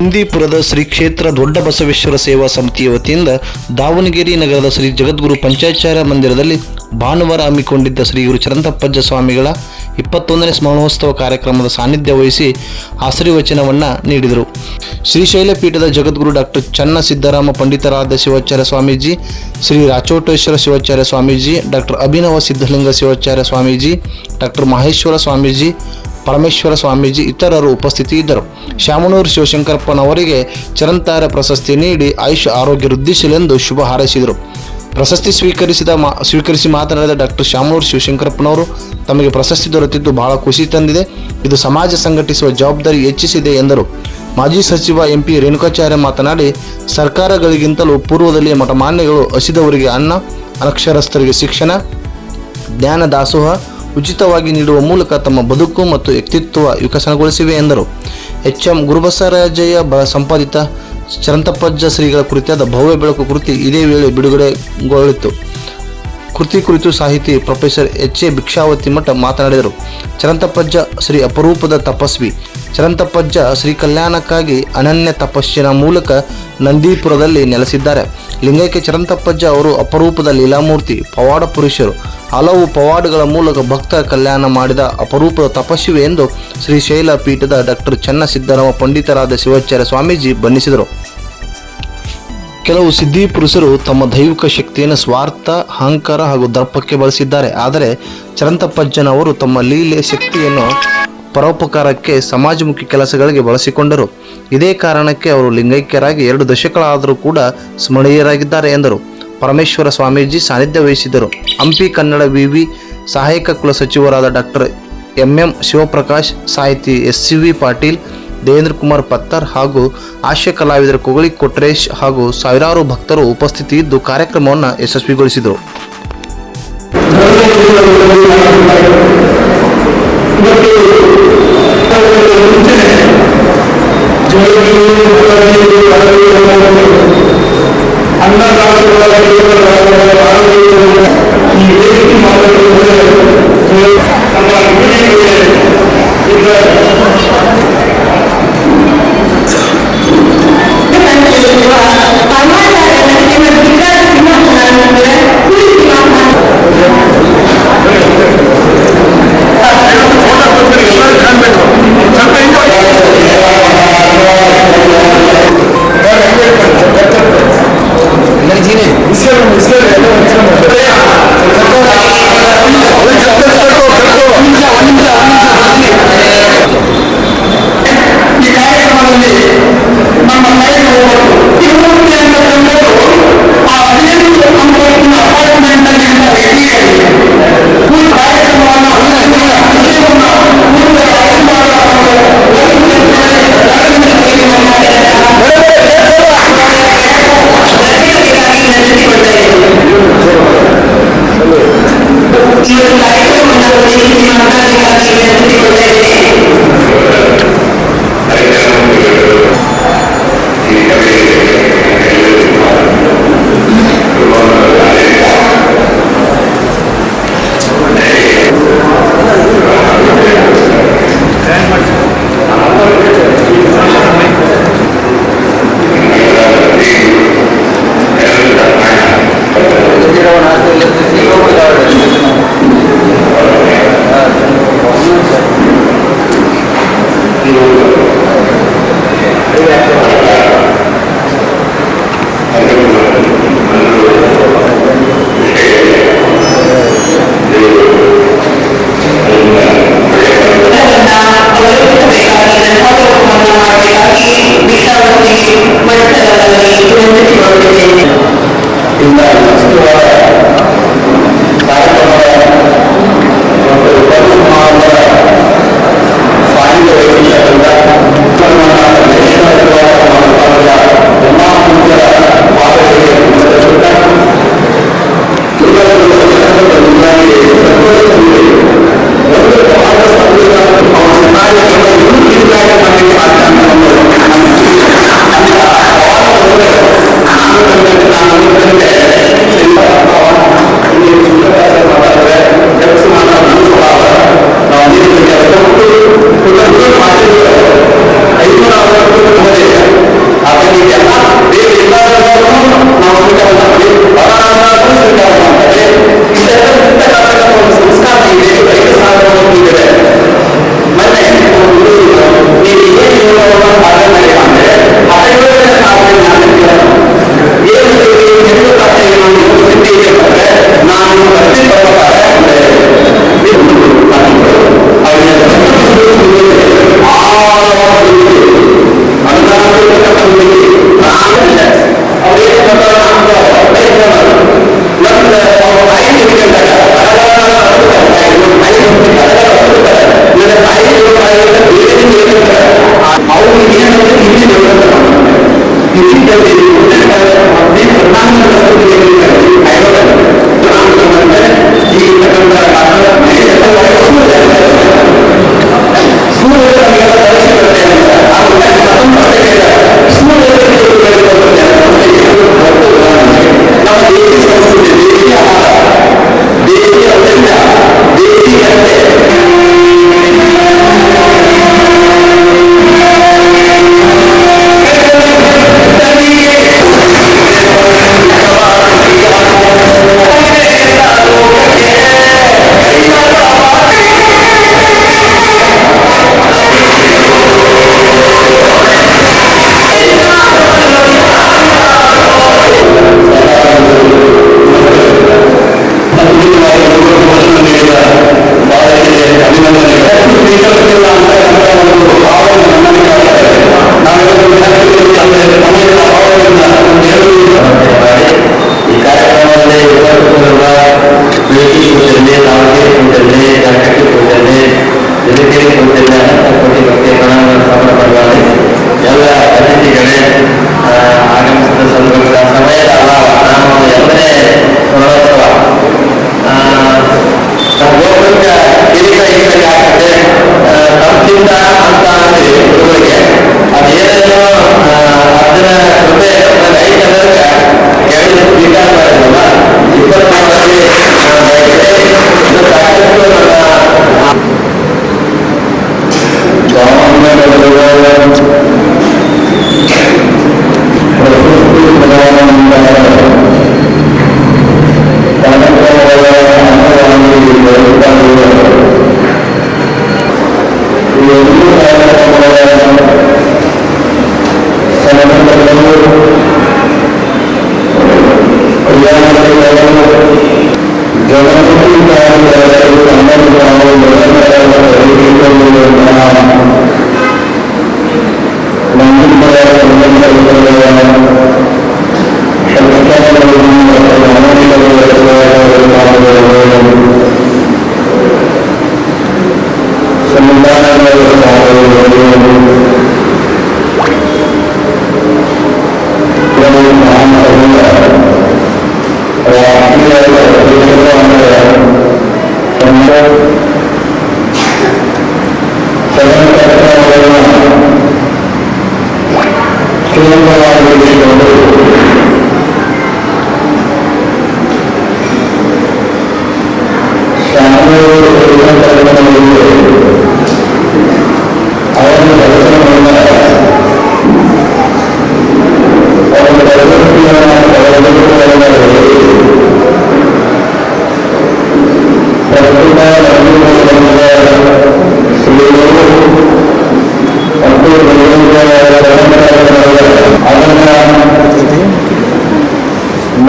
ಕುಂದೀಪುರದ ಶ್ರೀ ಕ್ಷೇತ್ರ ದೊಡ್ಡ ಬಸವೇಶ್ವರ ಸೇವಾ ಸಮಿತಿಯ ವತಿಯಿಂದ ದಾವಣಗೆರೆ ನಗರದ ಶ್ರೀ ಜಗದ್ಗುರು ಪಂಚಾಚಾರ್ಯ ಮಂದಿರದಲ್ಲಿ ಭಾನುವಾರ ಹಮ್ಮಿಕೊಂಡಿದ್ದ ಶ್ರೀ ಗುರು ಚರಂತಪ್ಪಜ್ಜ ಸ್ವಾಮಿಗಳ ಇಪ್ಪತ್ತೊಂದನೇ ಸ್ಮರಣೋತ್ಸವ ಕಾರ್ಯಕ್ರಮದ ಸಾನ್ನಿಧ್ಯ ವಹಿಸಿ ಆಶೀರ್ವಚನವನ್ನು ನೀಡಿದರು. ಶ್ರೀಶೈಲ ಪೀಠದ ಜಗದ್ಗುರು ಡಾಕ್ಟರ್ ಚನ್ನ ಸಿದ್ದರಾಮ ಪಂಡಿತರಾದ ಶಿವಾಚಾರ್ಯ ಸ್ವಾಮೀಜಿ, ಶ್ರೀ ರಾಚೋಟೇಶ್ವರ ಶಿವಾಚಾರ್ಯ ಸ್ವಾಮೀಜಿ ಡಾಕ್ಟರ್ ಅಭಿನವ ಸಿದ್ಧಲಿಂಗ ಶಿವಾಚಾರ್ಯ ಸ್ವಾಮೀಜಿ ಡಾಕ್ಟರ್ ಮಹೇಶ್ವರ ಸ್ವಾಮೀಜಿ ಪರಮೇಶ್ವರ ಸ್ವಾಮೀಜಿ ಇತರರು ಉಪಸ್ಥಿತಿ ಇದ್ದರು. ಶಾಮನೂರು ಶಿವಶಂಕರಪ್ಪನವರಿಗೆ ಚರಂತಾರ ಪ್ರಶಸ್ತಿ ನೀಡಿ ಆಯುಷ್ ಆರೋಗ್ಯ ವೃದ್ಧಿಸಲೆಂದು ಶುಭ ಹಾರೈಸಿದರು. ಪ್ರಶಸ್ತಿ ಸ್ವೀಕರಿಸಿದ ಮಾ, ಸ್ವೀಕರಿಸಿ ಮಾತನಾಡಿದ ಡಾಕ್ಟರ್ ಶಾಮನೂರು ಶಿವಶಂಕರಪ್ಪನವರು, ತಮಗೆ ಪ್ರಶಸ್ತಿ ದೊರೆತಿದ್ದು ಬಹಳ ಖುಷಿ ತಂದಿದೆ. ಇದು ಸಮಾಜ ಸಂಘಟಿಸುವ ಜವಾಬ್ದಾರಿ ಹೆಚ್ಚಿಸಿದೆ ಎಂದರು. ಮಾಜಿ ಸಚಿವ ಎಂಪಿ ರೇಣುಕಾಚಾರ್ಯ ಮಾತನಾಡಿ, ಸರ್ಕಾರಗಳಿಗಿಂತಲೂ ಪೂರ್ವದಲ್ಲಿ ಮಠಮಾನ್ಯಗಳು ಹಸಿದವರಿಗೆ ಅನ್ನ, ಅನಕ್ಷರಸ್ಥರಿಗೆ ಶಿಕ್ಷಣ, ಜ್ಞಾನ ದಾಸೋಹ ಉಚಿತವಾಗಿ ನೀಡುವ ಮೂಲಕ ತಮ್ಮ ಬದುಕು ಮತ್ತು ವ್ಯಕ್ತಿತ್ವ ವಿಕಸನಗೊಳಿಸಿವೆ ಎಂದರು. ಎಚ್ ಎಂ ಗುರುಬಸರಾಜಯ್ಯ ಸಂಪಾದಿತ ಚರಂತಪ್ಪಜ್ಜ ಶ್ರೀಗಳ ಕುರಿತಾದ ಭವ್ಯ ಬೆಳಕು ಕೃತಿ ಇದೇ ವೇಳೆ ಬಿಡುಗಡೆಗೊಳ್ಳಿತು ಕೃತಿ ಕುರಿತು ಸಾಹಿತಿ ಪ್ರೊಫೆಸರ್ ಎಚ್ ಎ ಭಿಕ್ಷಾವತಿ ಮಠ ಮಾತನಾಡಿದರು. ಚರಂತಪ್ಪಜ್ಜ ಶ್ರೀ ಅಪರೂಪದ ತಪಸ್ವಿ. ಚರಂತಪ್ಪಜ್ಜ ಶ್ರೀ ಕಲ್ಯಾಣಕ್ಕಾಗಿ ಅನನ್ಯ ತಪಸ್ಸಿನ ಮೂಲಕ ನಂದೀಪುರದಲ್ಲಿ ನೆಲೆಸಿದ್ದಾರೆ. ಲಿಂಗೈಕ್ಯ ಚರಂತಪ್ಪಜ್ಜ ಅವರು ಅಪರೂಪದ ಲೀಲಾಮೂರ್ತಿ, ಪವಾಡ ಪುರುಷರು. ಹಲವು ಪವಾಡಗಳ ಮೂಲಕ ಭಕ್ತ ಕಲ್ಯಾಣ ಮಾಡಿದ ಅಪರೂಪದ ತಪಸ್ವಿ ಎಂದು ಶ್ರೀಶೈಲ ಪೀಠದ ಡಾಕ್ಟರ್ ಚನ್ನಸಿದ್ದರಾಮ ಪಂಡಿತರಾದ ಶಿವಾಚಾರ್ಯ ಸ್ವಾಮೀಜಿ ಬಣ್ಣಿಸಿದರು. ಕೆಲವು ಸಿದ್ಧಿ ಪುರುಷರು ತಮ್ಮ ದೈವಿಕ ಶಕ್ತಿಯನ್ನು ಸ್ವಾರ್ಥ, ಅಹಂಕಾರ ಹಾಗೂ ದರ್ಪಕ್ಕೆ ಬಳಸಿದ್ದಾರೆ. ಆದರೆ ಚರಂತಪ್ಪಜ್ಜನವರು ತಮ್ಮ ಲೀಲೆ ಶಕ್ತಿಯನ್ನು ಪರೋಪಕಾರಕ್ಕೆ ಸಮಾಜಮುಖಿ ಕೆಲಸಗಳಿಗೆ ಬಳಸಿಕೊಂಡರು. ಇದೇ ಕಾರಣಕ್ಕೆ ಅವರು ಲಿಂಗೈಕ್ಯರಾಗಿ ಎರಡು ದಶಕಗಳಾದರೂ ಕೂಡ ಸ್ಮರಣೀಯರಾಗಿದ್ದಾರೆ ಎಂದರು. ಪರಮೇಶ್ವರ ಸ್ವಾಮೀಜಿ ಸಾನ್ನಿಧ್ಯ ವಹಿಸಿದರು ಹಂಪಿ ಕನ್ನಡ ವಿವಿ ಸಹಾಯಕ ಕುಲಸಚಿವರಾದ ಡಾಕ್ಟರ್ ಎಂ ಎಂ ಶಿವಪ್ರಕಾಶ್, ಸಾಹಿತಿ S C V Patil, Devendra Kumar Pattar ಹಾಗೂ ಹಾಸ್ಯ ಕಲಾವಿದರ ಕೊಗಳಿ ಕೊಟ್ರೇಶ್ ಹಾಗೂ ಸಾವಿರಾರು ಭಕ್ತರು ಉಪಸ್ಥಿತಿ ಇದ್ದು ಕಾರ್ಯಕ್ರಮವನ್ನು ಯಶಸ್ವಿಗೊಳಿಸಿದರು. இந்த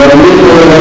Mas,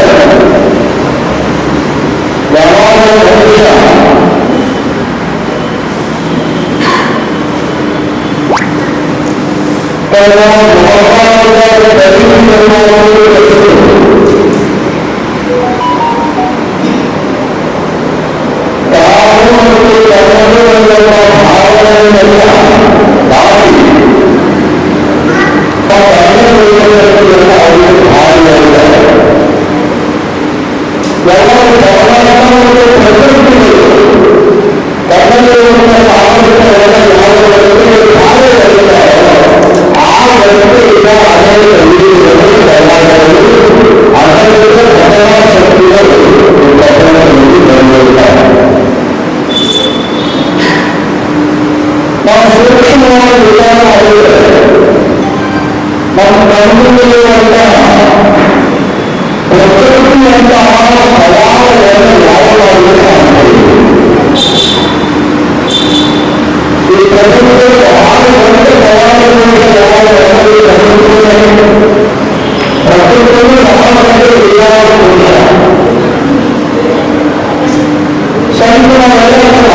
الله أكبر فإنما هو Amém. Soy una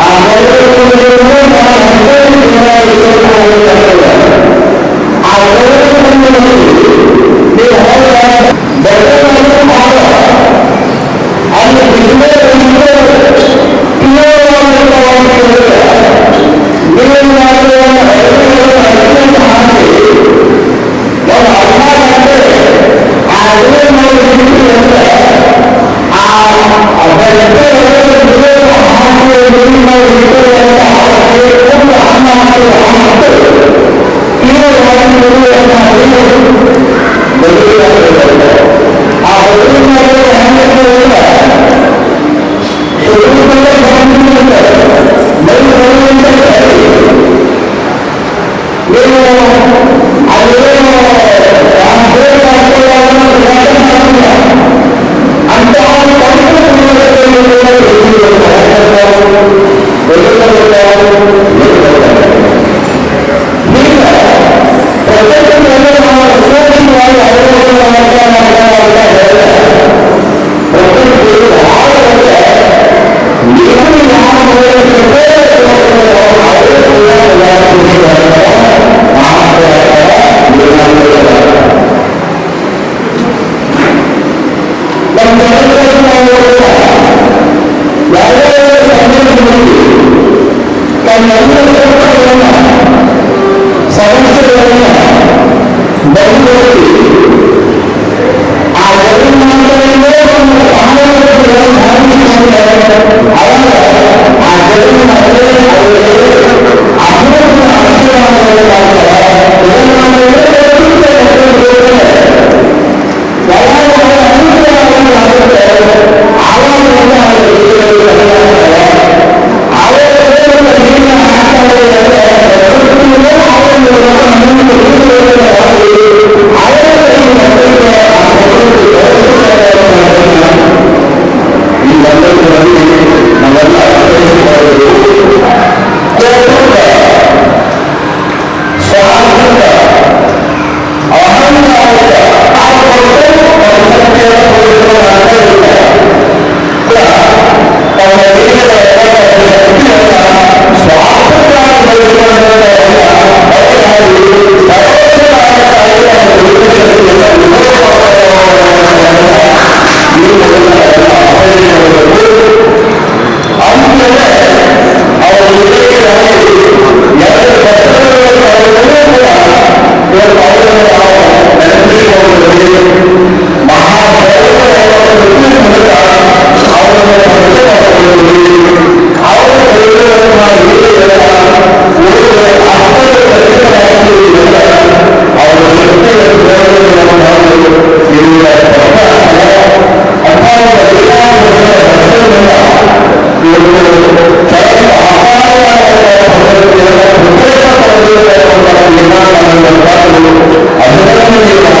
ఆ Gracias.